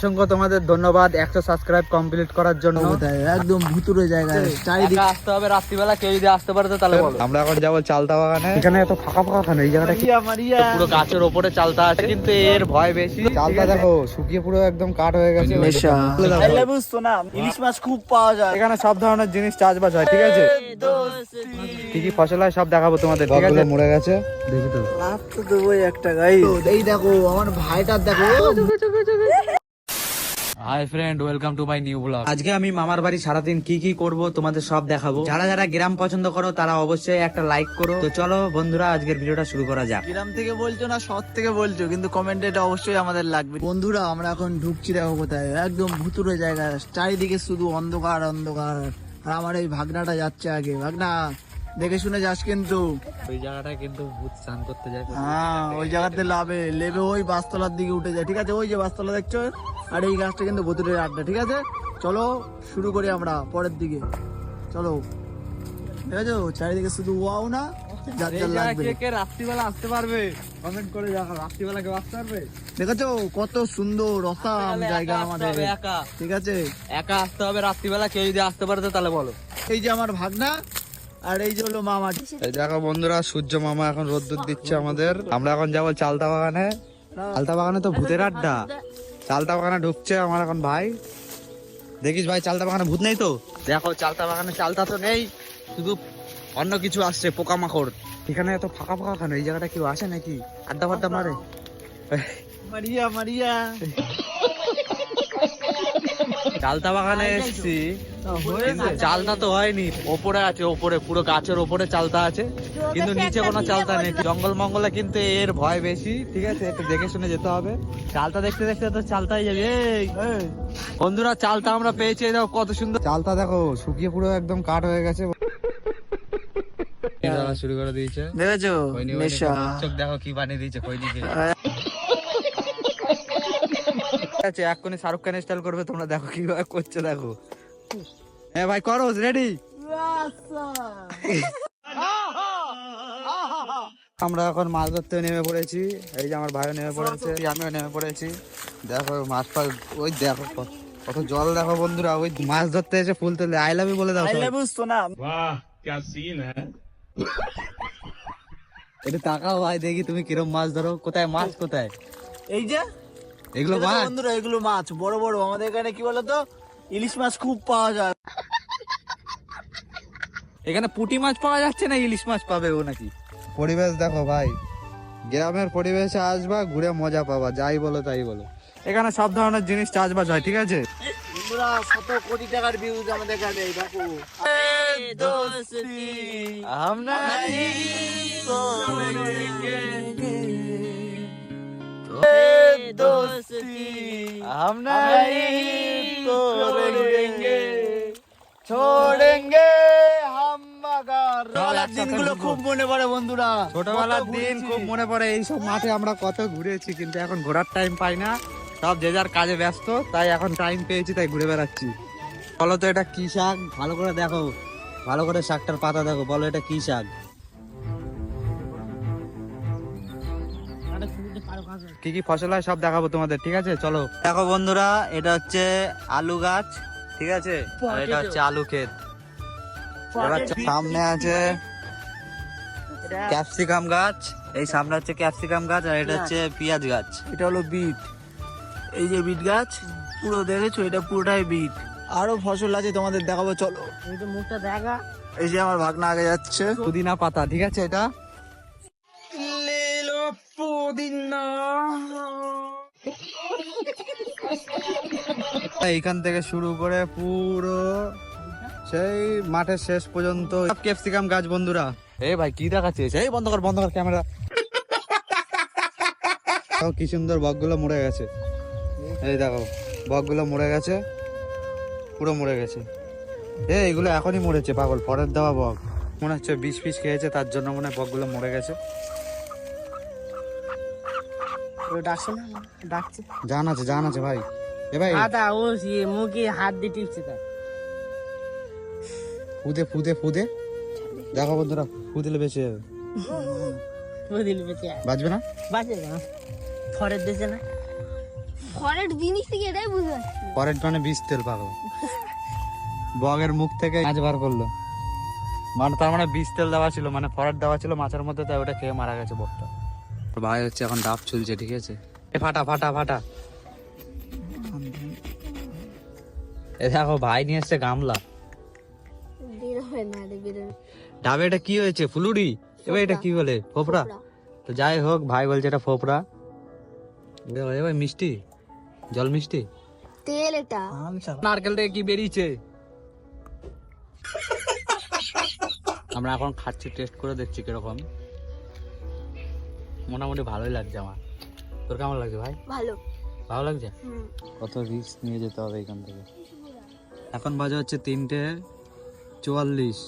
অসংখ্য তোমাদের ধন্যবাদ। একশো সাবস্ক্রাইব কমপ্লিট করার জন্য। একদম ভুতুরে জায়গায় চারিদিকে আসতে হবে রাত্রিবেলা কেউ যদি আসতে পারে তো তাহলে বলো। আমরা এখন যাব চালতা বাগানে। এখানে এত ফাঁকা ফাঁকা কেন? এই জায়গাটা কি? পুরো গাছের ওপরে চালতা আছে। কিন্তু এর ভয় বেশি। চালতা দেখো শুকিয়ে পুরো একদম কাঠ হয়ে গেছে। সোনা ইলিশ মাছ খুব পাওয়া যায়। এখানে সব ধরনের জিনিস চাষবাস হয় ঠিক আছে? কি কি ফসল হয় সব দেখাবো তোমাদের ঠিক আছে? মরে গেছে। দেখি তো লাভ তো দেবোই একটা গাই এই দেখো আমার ভাইটার দেখো। Hi friend welcome to my new blog আজকে আমি মামার বাড়ি সারাদিন কি কি করব তোমাদের সব দেখাবো। যারা যারা গ্রাম পছন্দ করো তারা অবশ্যই একটা লাইক করো। তো চলো বন্ধুরা আজকের ভিডিওটা শুরু করা যাক। গ্রাম থেকে বলছো না শহর থেকে বলছো কিন্তু কমেন্টে এটা অবশ্যই আমাদের লাগবে। বন্ধুরা আমরা এখন ঢুকছি দেখো কোথায়। একদম ভুতুরে জায়গা। চারিদিকে শুধু অন্ধকার অন্ধকার। আর আমার এই ভাগনাটা যাচ্ছে আগে। ভাগনা দেখে শুনে যাস কিন্তু। ওই জায়গাটা কিন্তু ভূত স্নান করতে যায়। হ্যাঁ ওই জায়গাতে লাভে। লেবে ওই বাসতলার দিকে উঠে যায় ঠিক আছে? ওই যে বাসতলা দেখছ? আর এই গাছটা কিন্তু ভুতুরের আড্ডা ঠিক আছে? চলো শুরু করি আমরা পরের দিকে। চলো। ঠিক আছে? চারিদিকে শুধু ওয়াও না যার যার লাগবে। কে কে রাত্রিবেলা আসতে পারবে? কমেন্ট করে জানাও রাত্রিবেলা কেউ আসতে পারবে? দেখেছ? কত সুন্দর অসাম জায়গা আমাদের। একা। ঠিক আছে? একা আসতে হবে রাত্রিবেলা কেউ যদি আসতে পারে তাহলে বলো। এই যে আমার ভাগনা আর এই যে হলো মামা। এই দেখো বন্ধুরা সূর্য মামা এখন রোদ্দুর দিচ্ছে আমাদের। আমরা এখন যাব চালতা বাগানে। চালতা বাগানে তো ভূতের আড্ডা। চালতা বাগানে ঢুকছে আমার এখন ভাই। দেখিস ভাই চালতা বাগানে ভূত নেই তো? দেখো চালতা বাগানে চালতা তো নেই। শুধু অন্য কিছু আসছে পোকামাকড়। এখানে এত ফাঁকা ফাঁকা কেন? এই জায়গাটা কেউ আসে নাকি? আড্ডা ফাড্ডা মারে। মারিয়া মারিয়া। চালতা বাগানে এসেছি। চালতা তো হয়নি। ওপরে আছে ওপরে পুরো গাছের ওপরে চালতা আছে। কিন্তু নিচে কোনো চালতা নেই। জঙ্গল মঙ্গলে কিন্তু এর ভয় বেশি ঠিক আছে? একটু দেখে শুনে যেতে হবে। চালতা দেখতে দেখতে তো চালতাই যাবে। বন্ধুরা চালতা আমরা পেয়েছি। দেখো কত সুন্দর। চালতা দেখো শুকিয়ে পুরো একদম কাঠ হয়ে গেছে। শুরু করে দিয়েছে। দেখেছ? দেখো কি বানিয়ে দিয়েছে কইনিকে ঠিক আছে এক্ষুনি শাহরুখ খান স্টাইল করবে তোমরা দেখো কীভাবে করছে দেখো। হ্যাঁ ভাই করো রেডি আমরা এখন মাছ ধরতে নেমে পড়েছি। এই যে আমার ভাইও নেমে পড়েছে আমিও নেমে পড়েছি। দেখো মাছ ফাছ ওই দেখো কত জল দেখো বন্ধুরা ওই মাছ ধরতে এসে ফুল তুলে আই লাভ ইউ বলে দাও আই লাভ ইউ সোনা। বাহ কি সিন হ্যাঁ এটা তাকাও ভাই দেখি তুমি কিরম মাছ ধরো। কোথায় মাছ কোথায়? এই যে এগুলো মাছ? বন্ধুরা এগুলো মাছ বড় বড়। আমাদের এখানে কি বলতো? ইলিশ মাছ খুব পাওয়া যায়। এখানে পুঁটি মাছ পাওয়া যাচ্ছে না ইলিশ মাছ পাবে ও নাকি? পরিবেশ দেখো ভাই গ্রামের পরিবেশে আসবা ঘুরে মজা পাবা যাই বলো তাই বলো। এখানে সব ধরনের জিনিস চাষবাস হয় ঠিক আছে? বন্ধুরা শত কোটি টাকার ভিউজ আমাদের এখানে দেখো। আমরা আমরা छोड़ेंगे हम मगर ছোটবেলার দিনগুলো খুব মনে পড়ে বন্ধুরা ছোটবেলার কত দিন ঘুরেছি। খুব মনে পড়ে এই সব মাঠে আমরা কত ঘুরেছি কিন্তু এখন ঘোরার টাইম পাই না সব যে যার কাজে ব্যস্ত তাই এখন টাইম পেয়েছি তাই ঘুরে বেড়াচ্ছি বলো তো এটা কি শাক ভালো করে দেখো ভালো করে শাকটার পাতা দেখো বলো এটা কি শাক কি কি ফসল হয় সব দেখাবো তোমাদের ঠিক আছে? চলো। দেখো বন্ধুরা এটা হচ্ছে আলু গাছ ঠিক আছে? আর এটা হচ্ছে আলু ক্ষেত। এবার সামনে আছে ক্যাপসিকাম গাছ। এই সামনে হচ্ছে ক্যাপসিকাম গাছ আর এটা হচ্ছে পেঁয়াজ গাছ। এটা হলো বিট। এই যে বিট গাছ পুরো দেখেছ? এটা পুরোটাই বিট। আরও ফসল আছে তোমাদের দেখাবো চলো। মুখটা দেখা। এই যে আমার ভাগনা আগে যাচ্ছে। পুদিনা পাতা ঠিক আছে এটা? এইখান থেকে শুরু করে পুরো সেই মাঠের শেষ পর্যন্ত। ক্যাপসিকাম গাছ বন্ধুরা। এই ভাই কি দেখাচ্ছিস? এই বন্ধ কর বন্ধ কর ক্যামেরা। কি সুন্দর বকগুলো মরে গেছে। এই দেখো বকগুলো মরে গেছে পুরো মরে গেছে। এ এগুলো এখনই মরেছে পাগল। পরের দেওয়া বক। মনে হচ্ছে বিষ ফিস খেয়েছে তার জন্য মনে হয় বকগুলো মরে গেছে। ডাকছে না? ডাকছে। জান আছে জান আছে ভাই। এ ভাই। আদা ও মুখে হাত দিয়ে টিপছে তার ফুদে ফুদে ফুদে। দেখো বন্ধুরা ফুদিলে বেঁচে যাবে। বেঁচে বাঁচবে না? বাঁচে না। ফরের দেশে না। ফরের জিনিস থেকে এটাই বুঝতে পারছি মানে বিষ তেল পাগল। বগের মুখ থেকে মাছ বার করল। মানে তার মানে বিষ তেল দেওয়া ছিল মানে ফরেট দেওয়া ছিল মাছের মধ্যে তাই ওটা খেয়ে মারা গেছে বকটা ভাই হচ্ছে এখন ডাব চলছে ঠিক আছে? এ ফাটা ফাটা ফাটা। এ দেখো ভাই নিয়ে এসছে গামলা। ডাবে এটা কি হয়েছে? ফুলুরি? এবার এটা কি বলে? ফোপড়া? তো যাই হোক ভাই বলছে এটা ফোপড়া। এবার মিষ্টি। জল মিষ্টি? তেল এটা। নারকেল থেকে কি বেরিয়েছে? আমরা এখন খাচ্ছি টেস্ট করে দেখছি কীরকম। মোটামুটি ভালোই লাগছে আমার। তোর কেমন লাগছে ভাই? ভালো। ভালো লাগছে? কত রিস্ক নিয়ে যেতে হবে এখান থেকে। এখন বাজে হচ্ছে তিনটে চুয়াল্লিশ।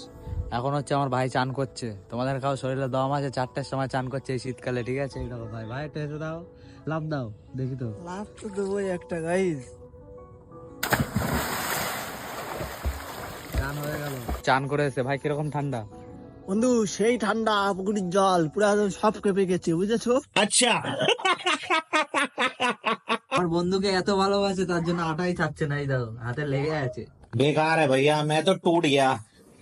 এখন হচ্ছে আমার ভাই চান করছে। তোমাদের কাউ শরীরে দম আছে চারটের সময় চান করছে এই শীতকালে ঠিক আছে? এই দেখো ভাই ভাই একটু হেসে দাও লাভ দাও দেখি তো। লাভ তো দেবোই একটা গাইজ চান হয়ে গেল। চান করে এসে ভাই কীরকম ঠান্ডা? বন্ধু সেই ঠান্ডা পুকুরির জল পুরো একদম সব কেঁপে গেছে বুঝেছো আমার বন্ধুকে এত ভালোবাসে তার জন্য আটাই চাচ্ছে না এই দাও হাতে লেগে আছে बेकार है भैया मैं तो टूट गया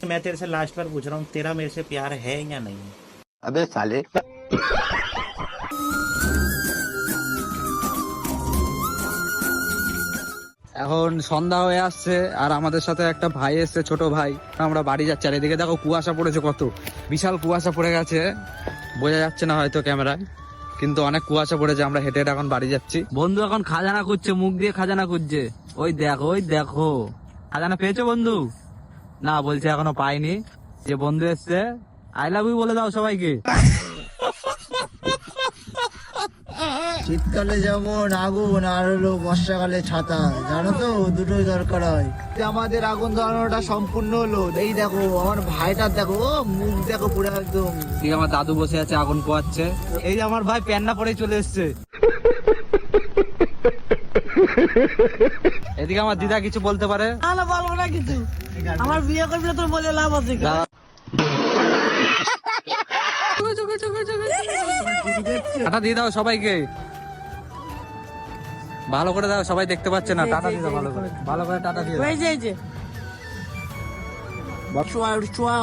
मैं तेरे से लास्ट बार पूछ रहा हूँ तेरा मेरे से प्यार है या नहीं अबे साले এখন সন্ধ্যা হয়ে আসছে, আর আমাদের সাথে একটা ভাই এসছে, ছোট ভাই। আমরা বাড়ি যাচ্ছি, আর এদিকে দেখো কুয়াশা পড়েছে কত। বিশাল কুয়াশা পড়ে গেছে। বোঝা যাচ্ছে না হয়তো ক্যামেরায়, কিন্তু অনেক কুয়াশা পড়েছে, আমরা হেঁটে এখন বাড়ি যাচ্ছি। বন্ধু এখন খাজানা খুঁজছে, মুখ দিয়ে খাজানা খুঁজছে। ওই দেখো ওই দেখো। খাজানা পেয়েছ বন্ধু? না, বলছে এখনও পাইনি। যে বন্ধু এসছে আই লাভ ইউ বলে দাও সবাইকে। শীতকালে যেমন আগুন আর হলো বর্ষাকালে ছাতা জানো তো? দুটোই দরকার হয়। আমাদের আগুন ধরানোটা সম্পূর্ণ হলো। এই দেখো আমার ভাইটার দেখো ও মুখ দেখো পুরো একদম। এদিকে আমার দাদু বসে আছে আগুন পোয়াচ্ছে এই যে আমার ভাই প্যান্না পরে চলে এসছে। এদিকে আমার দিদা কিছু বলতে পারে? না বলব না কিছু। আমার বিয়ে করবি তোর বলে লাভ আছে দিয়ে দাও সবাইকে। ভালো করে দাও সবাই দেখতে পাচ্ছে না। টাটা দিয়ে দাও ভালো করে। ভালো করে টাটা দিয়ে দাও। এই যে এই যে। চুয়া চুয়া